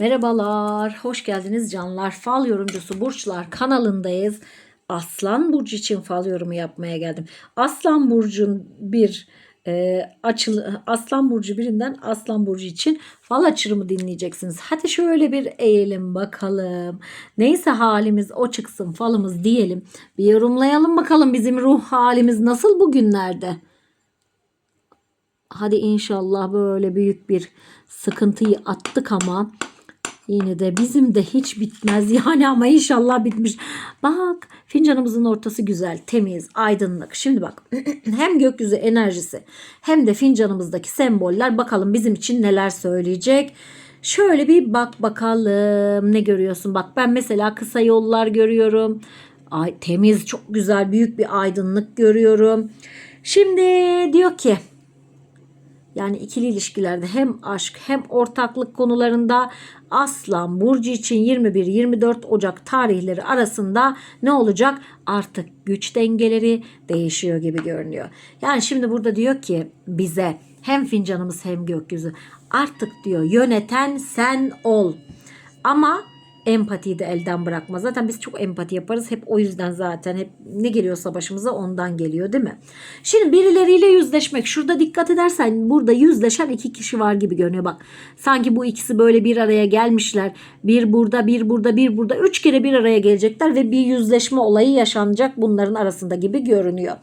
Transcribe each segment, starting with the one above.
Merhabalar, hoş geldiniz canlar. Fal yorumcusu Burçlar kanalındayız. Aslan Burcu için fal yorumu yapmaya geldim. Aslan Burcu'nun bir e, açıl Aslan Burcu birinden Aslan Burcu için fal açılımı dinleyeceksiniz. Hadi şöyle bir eğelim bakalım. Neyse halimiz o çıksın falımız diyelim. Bir yorumlayalım bakalım bizim ruh halimiz nasıl bugünlerde. Hadi inşallah böyle büyük bir sıkıntıyı attık ama yine de bizim de hiç bitmez yani ama inşallah bitmiş. Bak fincanımızın ortası güzel, temiz, aydınlık. Şimdi bak hem gökyüzü enerjisi hem de fincanımızdaki semboller bakalım bizim için neler söyleyecek. Şöyle bir bak bakalım ne görüyorsun? Bak ben mesela kısa yollar görüyorum. Ay, temiz, çok güzel, büyük bir aydınlık görüyorum. Şimdi diyor ki yani ikili ilişkilerde hem aşk hem ortaklık konularında Aslan Burcu için 21-24 Ocak tarihleri arasında ne olacak? Artık güç dengeleri değişiyor gibi görünüyor. Yani şimdi burada diyor ki bize hem fincanımız hem gökyüzü artık diyor yöneten sen ol. Ama empatiyi de elden bırakma. Zaten biz çok empati yaparız. Hep o yüzden zaten hep ne geliyorsa başımıza ondan geliyor değil mi? Şimdi birileriyle yüzleşmek. Şurada dikkat edersen burada yüzleşen iki kişi var gibi görünüyor. Bak sanki bu ikisi böyle bir araya gelmişler. Bir burada, bir burada, bir burada. Üç kere bir araya gelecekler ve bir yüzleşme olayı yaşanacak bunların arasında gibi görünüyor.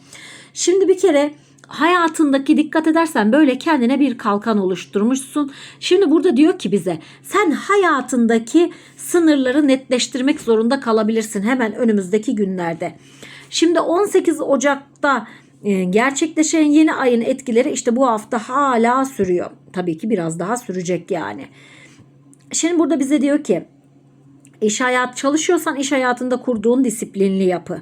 Şimdi bir kere hayatındaki dikkat edersen böyle kendine bir kalkan oluşturmuşsun. Şimdi burada diyor ki bize sen hayatındaki sınırları netleştirmek zorunda kalabilirsin hemen önümüzdeki günlerde. Şimdi 18 Ocak'ta e, gerçekleşen yeni ayın etkileri işte bu hafta hala sürüyor. Tabii ki biraz daha sürecek yani. Şimdi burada bize diyor ki iş hayat çalışıyorsan iş hayatında kurduğun disiplinli yapı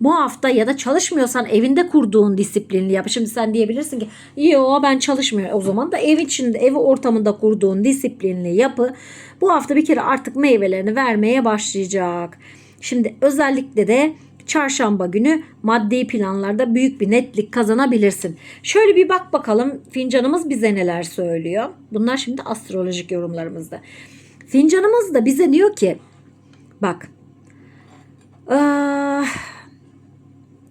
bu hafta ya da çalışmıyorsan evinde kurduğun disiplinli yapı. Şimdi sen diyebilirsin ki yo ben çalışmıyorum. O zaman da ev içinde ev ortamında kurduğun disiplinli yapı bu hafta bir kere artık meyvelerini vermeye başlayacak. Şimdi özellikle de çarşamba günü maddi planlarda büyük bir netlik kazanabilirsin. Şöyle bir bak bakalım fincanımız bize neler söylüyor. Bunlar şimdi astrolojik yorumlarımızda. Fincanımız da bize diyor ki bak ah,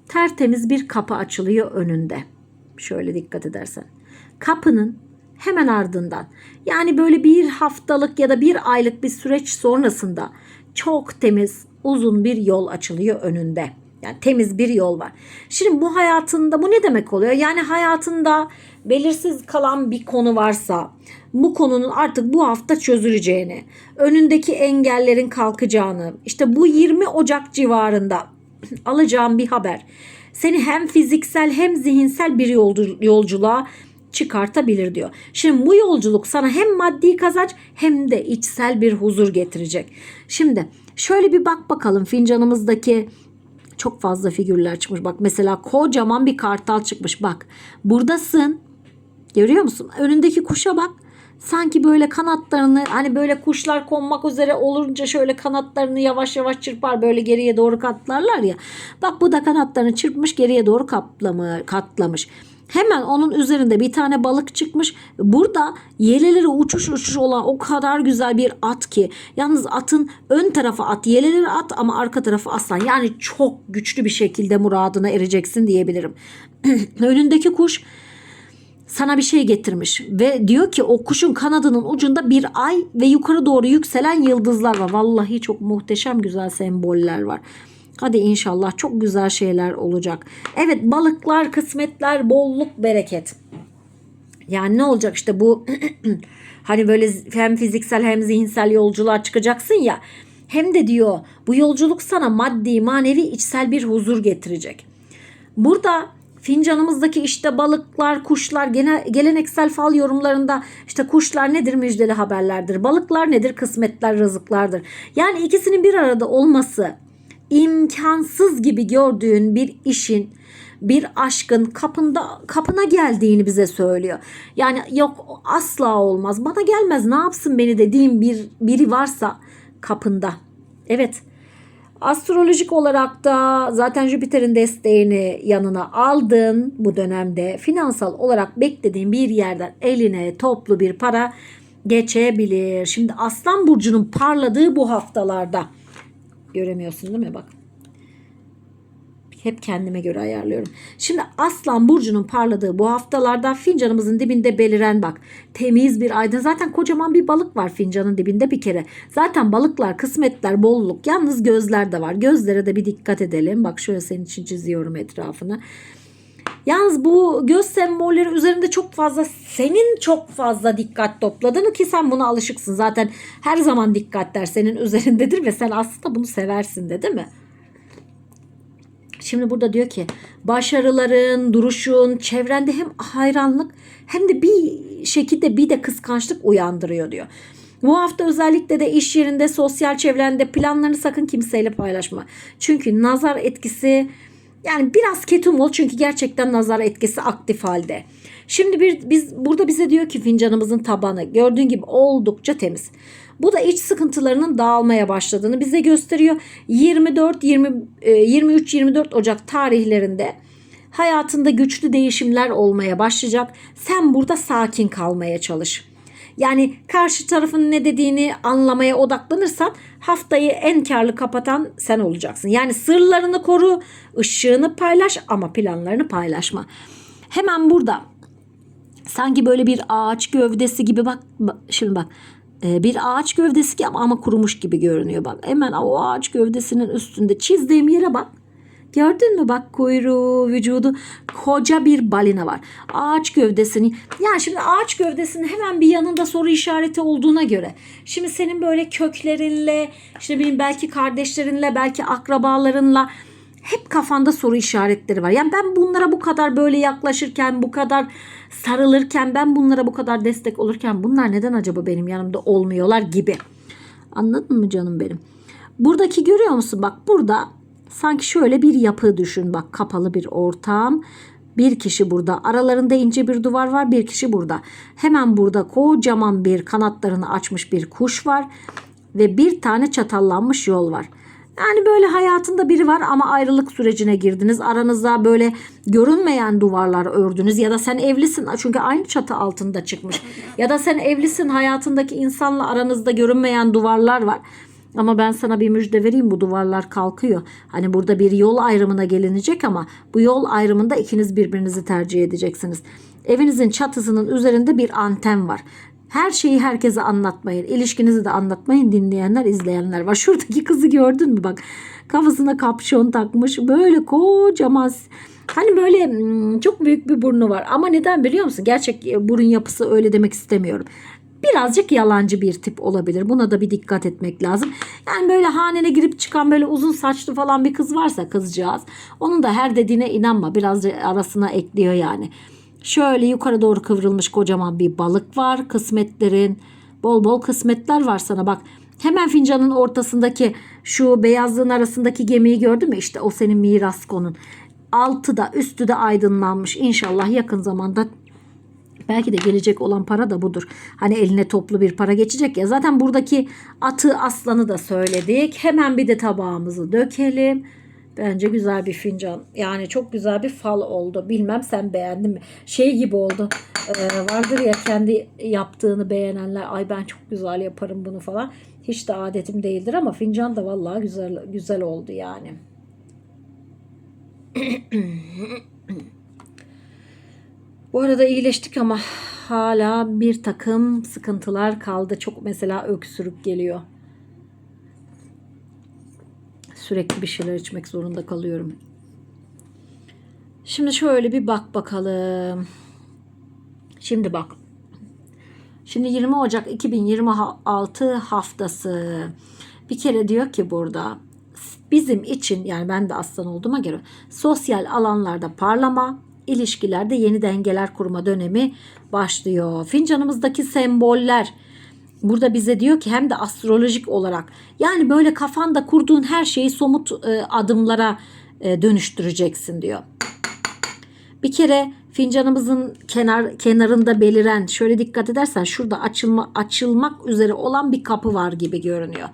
tertemiz bir kapı açılıyor önünde. Şöyle dikkat edersen. Kapının hemen ardından yani böyle bir haftalık ya da bir aylık bir süreç sonrasında çok temiz uzun bir yol açılıyor önünde. Yani temiz bir yol var. Şimdi bu hayatında bu ne demek oluyor? Yani hayatında belirsiz kalan bir konu varsa bu konunun artık bu hafta çözüleceğini, önündeki engellerin kalkacağını, işte bu 20 Ocak civarında alacağım bir haber seni hem fiziksel hem zihinsel bir yolcu, yolculuğa çıkartabilir diyor. Şimdi bu yolculuk sana hem maddi kazanç hem de içsel bir huzur getirecek. Şimdi şöyle bir bak bakalım fincanımızdaki çok fazla figürler çıkmış. Bak mesela kocaman bir kartal çıkmış. Bak buradasın. Görüyor musun? Önündeki kuşa bak. Sanki böyle kanatlarını hani böyle kuşlar konmak üzere olunca şöyle kanatlarını yavaş yavaş çırpar böyle geriye doğru katlarlar ya. Bak bu da kanatlarını çırpmış geriye doğru kaplama, katlamış. Hemen onun üzerinde bir tane balık çıkmış. Burada yeleleri uçuş uçuş olan o kadar güzel bir at ki. Yalnız atın ön tarafı at, yeleleri at ama arka tarafı aslan. Yani çok güçlü bir şekilde muradına ereceksin diyebilirim. Önündeki kuş sana bir şey getirmiş ve diyor ki o kuşun kanadının ucunda bir ay ve yukarı doğru yükselen yıldızlar var. Vallahi çok muhteşem güzel semboller var. Hadi inşallah çok güzel şeyler olacak. Evet balıklar, kısmetler, bolluk, bereket. Yani ne olacak işte bu hani böyle hem fiziksel hem zihinsel yolculuğa çıkacaksın ya. Hem de diyor bu yolculuk sana maddi, manevi, içsel bir huzur getirecek. Burada fincanımızdaki işte balıklar, kuşlar, gene, geleneksel fal yorumlarında işte kuşlar nedir müjdeli haberlerdir. Balıklar nedir kısmetler, rızıklardır. Yani ikisinin bir arada olması imkansız gibi gördüğün bir işin bir aşkın kapında kapına geldiğini bize söylüyor. Yani yok asla olmaz. Bana gelmez. Ne yapsın beni dediğim bir biri varsa kapında. Evet. Astrolojik olarak da zaten Jüpiter'in desteğini yanına aldın bu dönemde. Finansal olarak beklediğin bir yerden eline toplu bir para geçebilir. Şimdi Aslan Burcu'nun parladığı bu haftalarda göremiyorsun değil mi bak. Hep kendime göre ayarlıyorum. Şimdi Aslan Burcu'nun parladığı bu haftalarda fincanımızın dibinde beliren bak. Temiz bir aydın. Zaten kocaman bir balık var fincanın dibinde bir kere. Zaten balıklar, kısmetler, bolluk. Yalnız gözler de var. Gözlere de bir dikkat edelim. Bak şöyle senin için çiziyorum etrafını. Yalnız bu göz sembolleri üzerinde çok fazla senin çok fazla dikkat topladığını ki sen buna alışıksın. Zaten her zaman dikkatler senin üzerindedir ve sen aslında bunu seversin de değil mi? Şimdi burada diyor ki başarıların, duruşun, çevrende hem hayranlık hem de bir şekilde bir de kıskançlık uyandırıyor diyor. Bu hafta özellikle de iş yerinde, sosyal çevrende planlarını sakın kimseyle paylaşma. Çünkü nazar etkisi yani biraz ketum ol çünkü gerçekten nazar etkisi aktif halde. Şimdi bir biz burada bize diyor ki fincanımızın tabanı gördüğün gibi oldukça temiz. Bu da iç sıkıntılarının dağılmaya başladığını bize gösteriyor. 24 20 23 24 Ocak tarihlerinde hayatında güçlü değişimler olmaya başlayacak. Sen burada sakin kalmaya çalış. Yani karşı tarafın ne dediğini anlamaya odaklanırsan haftayı en karlı kapatan sen olacaksın. Yani sırlarını koru, ışığını paylaş ama planlarını paylaşma. Hemen burada sanki böyle bir ağaç gövdesi gibi bak bak- şimdi bak e, bir ağaç gövdesi gibi ama, ama kurumuş gibi görünüyor bak. Hemen o ağaç gövdesinin üstünde çizdiğim yere bak. Gördün mü bak kuyruğu, vücudu koca bir balina var. Ağaç gövdesini yani şimdi ağaç gövdesinin hemen bir yanında soru işareti olduğuna göre şimdi senin böyle köklerinle işte bileyim belki kardeşlerinle belki akrabalarınla hep kafanda soru işaretleri var. Yani ben bunlara bu kadar böyle yaklaşırken, bu kadar sarılırken, ben bunlara bu kadar destek olurken bunlar neden acaba benim yanımda olmuyorlar gibi. Anladın mı canım benim? Buradaki görüyor musun? Bak burada sanki şöyle bir yapı düşün. Bak kapalı bir ortam. Bir kişi burada. Aralarında ince bir duvar var. Bir kişi burada. Hemen burada kocaman bir kanatlarını açmış bir kuş var. Ve bir tane çatallanmış yol var. Yani böyle hayatında biri var ama ayrılık sürecine girdiniz. Aranızda böyle görünmeyen duvarlar ördünüz ya da sen evlisin çünkü aynı çatı altında çıkmış. Ya da sen evlisin hayatındaki insanla aranızda görünmeyen duvarlar var. Ama ben sana bir müjde vereyim bu duvarlar kalkıyor. Hani burada bir yol ayrımına gelinecek ama bu yol ayrımında ikiniz birbirinizi tercih edeceksiniz. Evinizin çatısının üzerinde bir anten var. Her şeyi herkese anlatmayın. İlişkinizi de anlatmayın. Dinleyenler, izleyenler var. Şuradaki kızı gördün mü bak. Kafasına kapşon takmış. Böyle kocaman Hani böyle hmm, çok büyük bir burnu var. Ama neden biliyor musun? Gerçek e, burun yapısı öyle demek istemiyorum. Birazcık yalancı bir tip olabilir. Buna da bir dikkat etmek lazım. Yani böyle hanene girip çıkan böyle uzun saçlı falan bir kız varsa kızcağız. Onun da her dediğine inanma. Biraz arasına ekliyor yani. Şöyle yukarı doğru kıvrılmış kocaman bir balık var. Kısmetlerin bol bol kısmetler var sana bak. Hemen fincanın ortasındaki şu beyazlığın arasındaki gemiyi gördün mü? İşte o senin miras konun. Altı da üstü de aydınlanmış. İnşallah yakın zamanda Belki de gelecek olan para da budur. Hani eline toplu bir para geçecek ya. Zaten buradaki atı aslanı da söyledik. Hemen bir de tabağımızı dökelim. Bence güzel bir fincan. Yani çok güzel bir fal oldu. Bilmem sen beğendin mi? Şey gibi oldu. Ee, vardır ya kendi yaptığını beğenenler. Ay ben çok güzel yaparım bunu falan. Hiç de adetim değildir ama fincan da vallahi güzel güzel oldu yani. Bu arada iyileştik ama hala bir takım sıkıntılar kaldı. Çok mesela öksürük geliyor. Sürekli bir şeyler içmek zorunda kalıyorum. Şimdi şöyle bir bak bakalım. Şimdi bak. Şimdi 20 Ocak 2026 haftası. Bir kere diyor ki burada bizim için yani ben de aslan olduğuma göre sosyal alanlarda parlama, ilişkilerde yeni dengeler kurma dönemi başlıyor. Fincanımızdaki semboller burada bize diyor ki hem de astrolojik olarak yani böyle kafanda kurduğun her şeyi somut e, adımlara e, dönüştüreceksin diyor. Bir kere fincanımızın kenar kenarında beliren şöyle dikkat edersen şurada açılma açılmak üzere olan bir kapı var gibi görünüyor.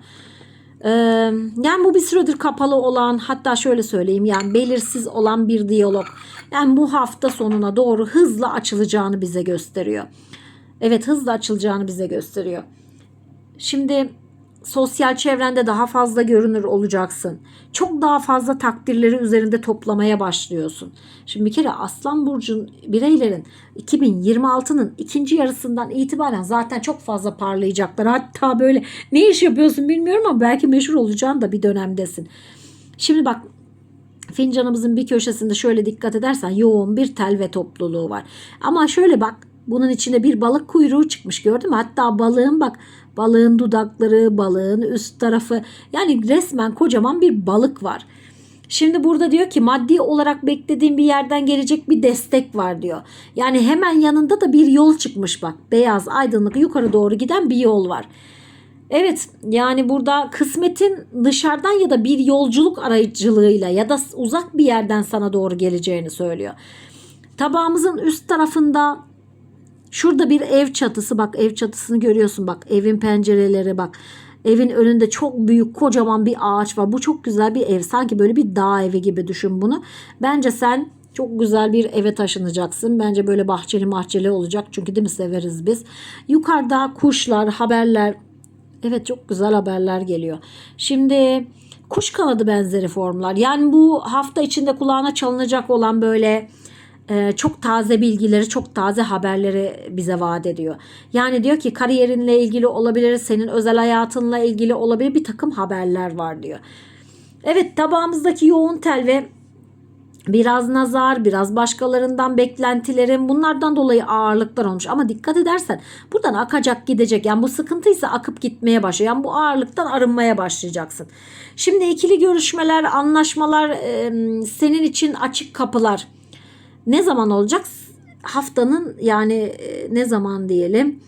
Yani bu bir süredir kapalı olan hatta şöyle söyleyeyim yani belirsiz olan bir diyalog. Yani bu hafta sonuna doğru hızla açılacağını bize gösteriyor. Evet hızla açılacağını bize gösteriyor. Şimdi sosyal çevrende daha fazla görünür olacaksın. Çok daha fazla takdirleri üzerinde toplamaya başlıyorsun. Şimdi bir kere Aslan Burcu'nun bireylerin 2026'nın ikinci yarısından itibaren zaten çok fazla parlayacaklar. Hatta böyle ne iş yapıyorsun bilmiyorum ama belki meşhur olacağın da bir dönemdesin. Şimdi bak fincanımızın bir köşesinde şöyle dikkat edersen yoğun bir telve topluluğu var. Ama şöyle bak bunun içinde bir balık kuyruğu çıkmış gördün mü? Hatta balığın bak balığın dudakları, balığın üst tarafı yani resmen kocaman bir balık var. Şimdi burada diyor ki maddi olarak beklediğin bir yerden gelecek bir destek var diyor. Yani hemen yanında da bir yol çıkmış bak. Beyaz, aydınlık, yukarı doğru giden bir yol var. Evet yani burada kısmetin dışarıdan ya da bir yolculuk aracılığıyla ya da uzak bir yerden sana doğru geleceğini söylüyor. Tabağımızın üst tarafında şurada bir ev çatısı bak ev çatısını görüyorsun bak evin pencereleri bak. Evin önünde çok büyük kocaman bir ağaç var. Bu çok güzel bir ev. Sanki böyle bir dağ evi gibi düşün bunu. Bence sen çok güzel bir eve taşınacaksın. Bence böyle bahçeli mahçeli olacak. Çünkü değil mi severiz biz. Yukarıda kuşlar, haberler. Evet çok güzel haberler geliyor. Şimdi kuş kanadı benzeri formlar. Yani bu hafta içinde kulağına çalınacak olan böyle çok taze bilgileri, çok taze haberleri bize vaat ediyor. Yani diyor ki kariyerinle ilgili olabilir, senin özel hayatınla ilgili olabilir bir takım haberler var diyor. Evet tabağımızdaki yoğun tel ve biraz nazar, biraz başkalarından beklentilerin bunlardan dolayı ağırlıklar olmuş. Ama dikkat edersen buradan akacak gidecek. Yani bu sıkıntıysa akıp gitmeye başlıyor. Yani bu ağırlıktan arınmaya başlayacaksın. Şimdi ikili görüşmeler, anlaşmalar senin için açık kapılar. Ne zaman olacak? Haftanın yani e, ne zaman diyelim?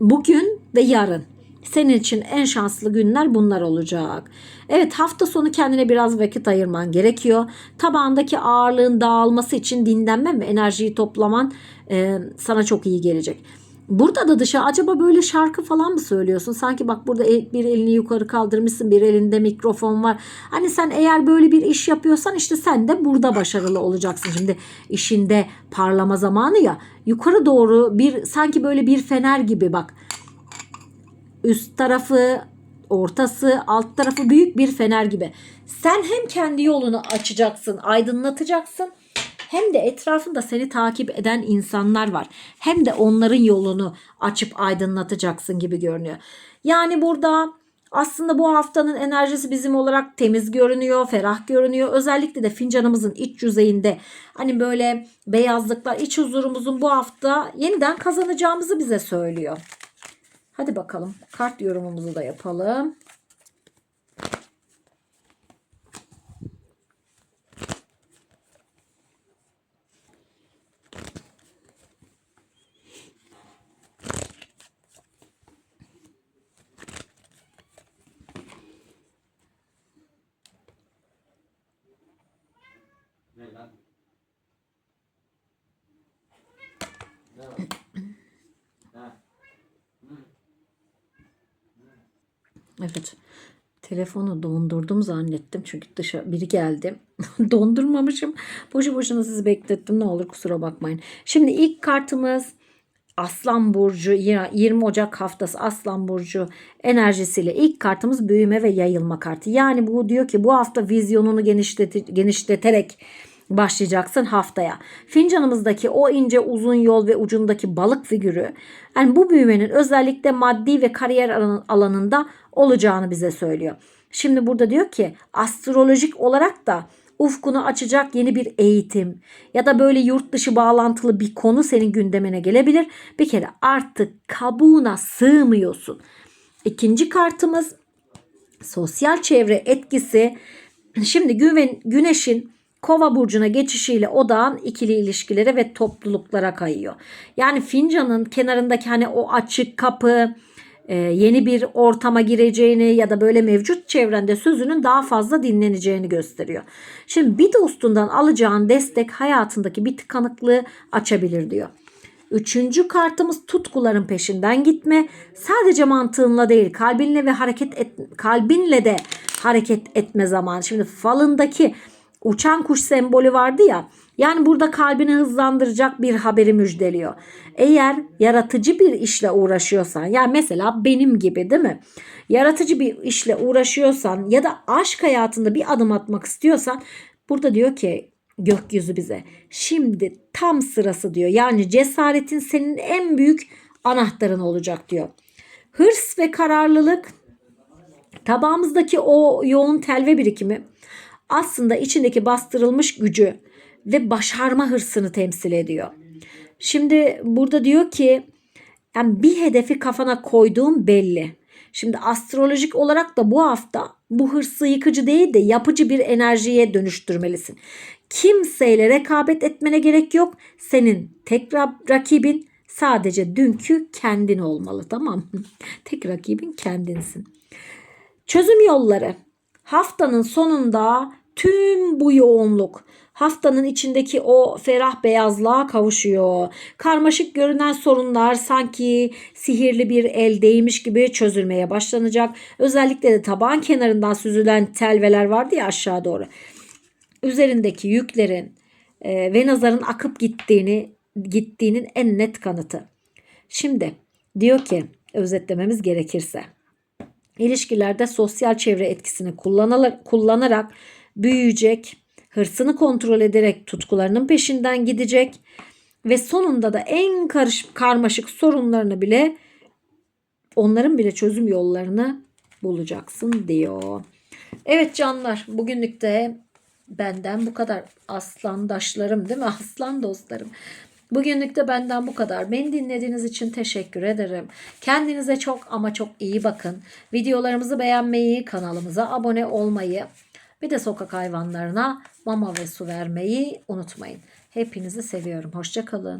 Bugün ve yarın. Senin için en şanslı günler bunlar olacak. Evet hafta sonu kendine biraz vakit ayırman gerekiyor. Tabağındaki ağırlığın dağılması için dinlenme ve enerjiyi toplaman e, sana çok iyi gelecek. Burada da dışa acaba böyle şarkı falan mı söylüyorsun? Sanki bak burada bir elini yukarı kaldırmışsın, bir elinde mikrofon var. Hani sen eğer böyle bir iş yapıyorsan işte sen de burada başarılı olacaksın. Şimdi işinde parlama zamanı ya. Yukarı doğru bir sanki böyle bir fener gibi bak üst tarafı, ortası, alt tarafı büyük bir fener gibi. Sen hem kendi yolunu açacaksın, aydınlatacaksın hem de etrafında seni takip eden insanlar var. Hem de onların yolunu açıp aydınlatacaksın gibi görünüyor. Yani burada aslında bu haftanın enerjisi bizim olarak temiz görünüyor, ferah görünüyor. Özellikle de fincanımızın iç yüzeyinde hani böyle beyazlıklar iç huzurumuzun bu hafta yeniden kazanacağımızı bize söylüyor. Hadi bakalım kart yorumumuzu da yapalım. Evet. Telefonu dondurdum zannettim. Çünkü dışarı biri geldi. Dondurmamışım. Boşu boşuna sizi beklettim. Ne olur kusura bakmayın. Şimdi ilk kartımız Aslan Burcu 20 Ocak haftası Aslan Burcu enerjisiyle ilk kartımız büyüme ve yayılma kartı. Yani bu diyor ki bu hafta vizyonunu genişlet genişleterek başlayacaksın haftaya. Fincanımızdaki o ince uzun yol ve ucundaki balık figürü yani bu büyümenin özellikle maddi ve kariyer alanında olacağını bize söylüyor. Şimdi burada diyor ki astrolojik olarak da ufkunu açacak yeni bir eğitim ya da böyle yurt dışı bağlantılı bir konu senin gündemine gelebilir. Bir kere artık kabuğuna sığmıyorsun. İkinci kartımız sosyal çevre etkisi. Şimdi güneşin Kova burcuna geçişiyle odağın ikili ilişkilere ve topluluklara kayıyor. Yani fincanın kenarındaki hani o açık kapı, e, yeni bir ortama gireceğini ya da böyle mevcut çevrende sözünün daha fazla dinleneceğini gösteriyor. Şimdi bir dostundan alacağın destek hayatındaki bir tıkanıklığı açabilir diyor. Üçüncü kartımız tutkuların peşinden gitme. Sadece mantığınla değil kalbinle ve hareket et, kalbinle de hareket etme zamanı. Şimdi falındaki uçan kuş sembolü vardı ya. Yani burada kalbini hızlandıracak bir haberi müjdeliyor. Eğer yaratıcı bir işle uğraşıyorsan yani mesela benim gibi değil mi? Yaratıcı bir işle uğraşıyorsan ya da aşk hayatında bir adım atmak istiyorsan burada diyor ki gökyüzü bize şimdi tam sırası diyor. Yani cesaretin senin en büyük anahtarın olacak diyor. Hırs ve kararlılık tabağımızdaki o yoğun telve birikimi aslında içindeki bastırılmış gücü ve başarma hırsını temsil ediyor. Şimdi burada diyor ki yani bir hedefi kafana koyduğun belli. Şimdi astrolojik olarak da bu hafta bu hırsı yıkıcı değil de yapıcı bir enerjiye dönüştürmelisin. Kimseyle rekabet etmene gerek yok. Senin tek ra- rakibin sadece dünkü kendin olmalı tamam mı? tek rakibin kendinsin. Çözüm yolları. Haftanın sonunda tüm bu yoğunluk haftanın içindeki o ferah beyazlığa kavuşuyor. Karmaşık görünen sorunlar sanki sihirli bir el değmiş gibi çözülmeye başlanacak. Özellikle de taban kenarından süzülen telveler vardı ya aşağı doğru. Üzerindeki yüklerin e, ve nazarın akıp gittiğini gittiğinin en net kanıtı. Şimdi diyor ki özetlememiz gerekirse İlişkilerde sosyal çevre etkisini kullanarak, kullanarak büyüyecek, hırsını kontrol ederek tutkularının peşinden gidecek ve sonunda da en karış, karmaşık sorunlarını bile onların bile çözüm yollarını bulacaksın diyor. Evet canlar bugünlük de benden bu kadar aslandaşlarım değil mi? Aslan dostlarım. Bugünlük de benden bu kadar. Beni dinlediğiniz için teşekkür ederim. Kendinize çok ama çok iyi bakın. Videolarımızı beğenmeyi, kanalımıza abone olmayı bir de sokak hayvanlarına mama ve su vermeyi unutmayın. Hepinizi seviyorum. Hoşçakalın.